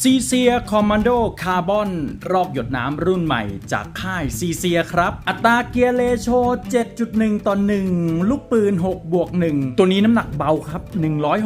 ซีเซียคอมมานโดคาร์บอนรอบหยดน้ำรุ่นใหม่จากค่ายซีเซียครับ อัตราเกียร์เลโช 7.1 ต่อ 1 ลูกปืน 6 บวก 1 ตัวนี้น้ำหนักเบาครับ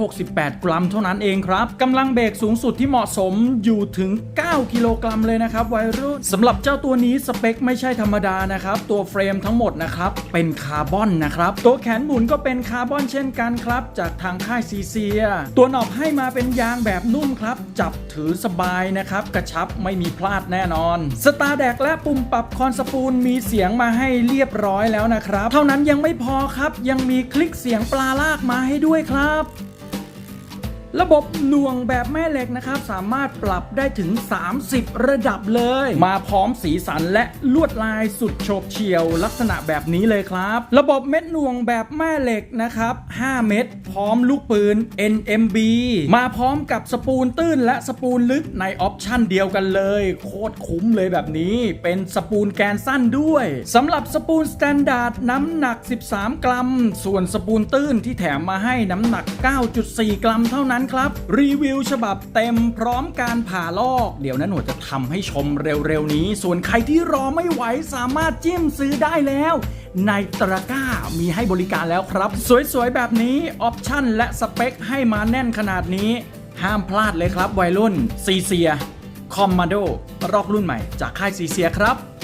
168 กรัมเท่านั้นเองครับกำลังเบรกสูงสุดที่เหมาะสมอยู่ถึง 9 กิโลกรัมเลยนะครับวัยรุ่นสำหรับเจ้าตัวนี้สเปคไม่ใช่ธรรมดานะครับ ตัวเฟรมทั้งหมดนะครับเป็นคาร์บอนนะครับ ตัวแขนหมุนก็เป็นคาร์บอนเช่นกันครับ จากทางค่ายซีเซียตัวหนอบให้มาเป็นยางแบบนุ่มครับ จับถือสบายนะครับ กระชับไม่มีพลาดแน่นอน สตาร์แดกและปุ่มปรับคอนสปูลมีเสียงมาให้เรียบร้อยแล้วนะครับ เท่านั้นยังไม่พอครับ ยังมีคลิกเสียงปลาลากมาให้ด้วยครับ ระบบหน่วงแบบแม่เหล็กนะครับ สามารถปรับได้ถึง 30 ระดับเลย มาพร้อมสีสันและลวดลายสุดโฉบเฉี่ยวลักษณะแบบนี้เลยครับ ระบบเม็ดหน่วงแบบแม่เหล็กนะครับ 5 เม็ดพร้อมลูกปืน NMB มาพร้อมกับสปูลตื้นและสปูลลึกในออปชั่นเดียวกันเลย โคตรคุ้มเลยแบบนี้ เป็นสปูลแกนสั้นด้วยสำหรับสปูลสแตนดาร์ดน้ำหนัก 13 กรัม ส่วนสปูลตื้นที่แถมมาให้น้ำหนัก 9.4 กรัมเท่านั้นนั้นครับ รีวิวฉบับเต็มพร้อมการผ่าลอก เดี๋ยวนั้นหนูจะทำให้ชมเร็วๆนี้ ส่วนใครที่รอไม่ไหวสามารถจิ้มซื้อได้แล้ว ในตะกร้ามีให้บริการแล้วครับ สวยๆ แบบนี้ออปชั่นและสเปคให้มาแน่นขนาดนี้ ห้ามพลาดเลยครับวัยรุ่นซีเซียคอมมานโดรอกรุ่นใหม่จากค่ายซีเซียครับ